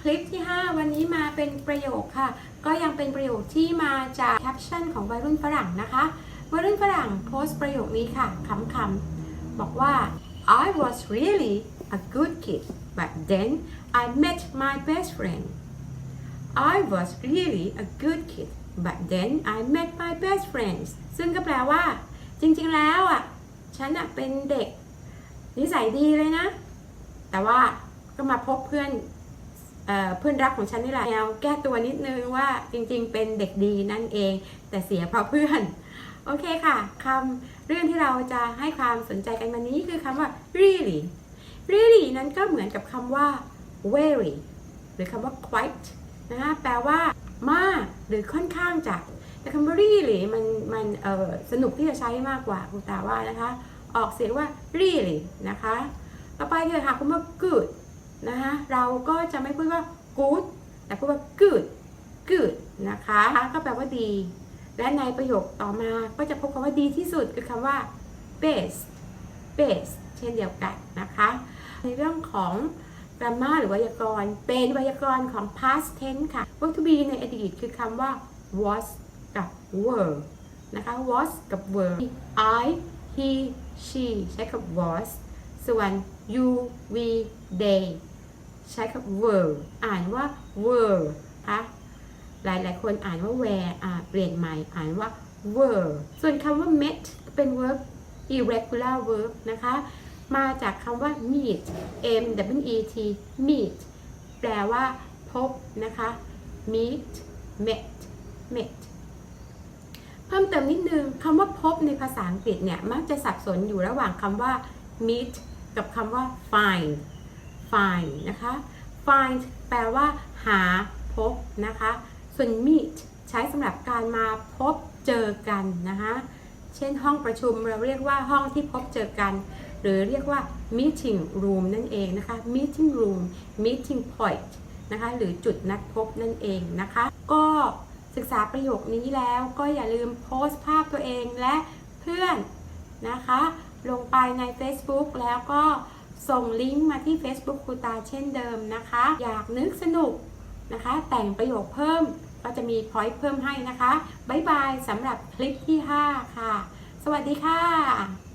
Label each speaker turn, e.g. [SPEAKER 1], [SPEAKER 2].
[SPEAKER 1] คลิปที่ 5 วันนี้มาเป็นประโยคค่ะ ก็ยังเป็นประโยคที่มาจากแคปชั่นของวัยรุ่นฝรั่งนะคะ วัยรุ่นฝรั่งโพสต์ประโยคนี้ค่ะขำๆบอกว่า I was really a good kid but then I met my best friend I was really a good kid but then I met my best friends ซึ่งก็แปลว่า จริงๆแล้วอะ ฉันอะเป็นเด็ก นิสัยดีเลยนะ แต่ว่าก็มาพบเพื่อน เพื่อนรักของฉันนี่แหละแนวแก้ตัวนิดนึงว่าจริงๆ เป็นเด็กดีนั่นเอง แต่เสียเพราะเพื่อน โอเคค่ะคำเรื่องที่เราจะให้ความสนใจกันวันนี้คือคำว่า really really นั้นก็เหมือนกับคำว่า very หรือคำว่า quite นะคะแปลว่ามากหรือค่อนข้างจะแต่คำว่า really มันมันเออสนุกที่จะใช้มากกว่าคุณตาว่านะคะ ออกเสียงว่า really นะคะ ต่อไปคือค่ะคำว่า good นะคะเราก็จะไม่พูดว่า good แต่พูดว่า good good นะคะ ก็แปลว่าดี และในประโยคต่อมาก็จะพบคำว่าดีที่สุดคือคำว่า best best เช่นเดียวกันนะคะ ในเรื่องของ grammar หรือไวยากรณ์ เป็นไวยากรณ์ของ past tense ค่ะ verb to be ในอดีตคือคำว่า was กับ were นะคะ was กับ were I he she ใช้กับ was ส่วน you we they ใช้กับ were อ่านว่า were ะคะหลายหลายคนอ่านว่า were อ่าเปลี่ยนใหม่อ่านว่า were ส่วนคำว่า met เป็น verb irregular verb นะคะ มาจากคำว่า meet m w e t meet แปลว่า พบนะคะ meet met met เพิ่มเติมนิดนึงคำว่าพบในภาษาอังกฤษเนี่ย มักจะสับสนอยู่ระหว่างคำว่า meet กับคำว่า find find นะคะ find แปลว่า หาพบนะคะ ส่วน meet ใช้สำหรับการมาพบเจอกันนะคะเช่นห้องประชุมเราเรียกว่าห้องที่พบเจอกัน หรือเรียกว่า meeting room นั่นเองนะคะ meeting room meeting point นะคะหรือจุดนัดพบนั่นเองนะคะ ก็ศึกษาประโยคนี้แล้วก็อย่าลืมโพสต์ภาพตัวเองและเพื่อนนะคะ ลงไปใน Facebook แล้วก็ส่งลิงก์มาที่ Facebook ครูตาเช่นเดิมนะคะ อยากนึกสนุกนะคะ แต่งประโยคเพิ่มก็จะมีพอยต์เพิ่มให้นะคะ บ๊ายบายสำหรับคลิปที่ 5 ค่ะ สวัสดีค่ะ